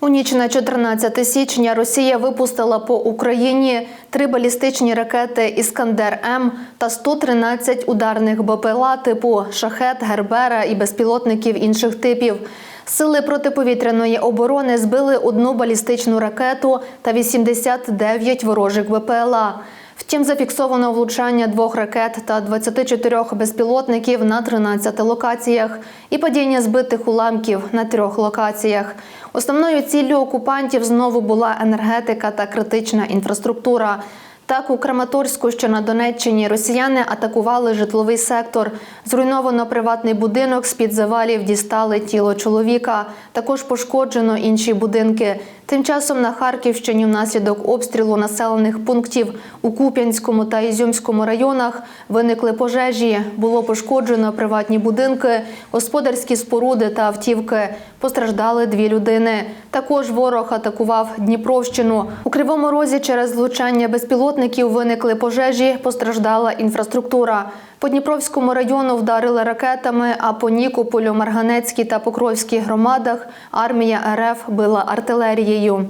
У ніч на 14 січня Росія випустила по Україні три балістичні ракети Іскандер М та 113 ударних БПЛА типу Шахет, Гербера і безпілотників інших типів. Сили протиповітряної оборони збили одну балістичну ракету та 89 ворожих БПЛА. Втім, зафіксовано влучання двох ракет та 24 безпілотників на 13 локаціях і падіння збитих уламків на трьох локаціях. Основною ціллю окупантів знову була енергетика та критична інфраструктура. Так, у Краматорську, що на Донеччині, росіяни атакували житловий сектор. Зруйновано приватний будинок, з-під завалів дістали тіло чоловіка. Також пошкоджено інші будинки. Тим часом на Харківщині внаслідок обстрілу населених пунктів у Куп'янському та Ізюмському районах виникли пожежі. Було пошкоджено приватні будинки, господарські споруди та автівки. Постраждали дві людини. Також ворог атакував Дніпровщину. У Кривому Розі через влучання безпілотників виникли пожежі, постраждала інфраструктура. По Дніпровському району вдарили ракетами, а по Нікополю, Марганецькій та Покровській громадах армія РФ била артилерією.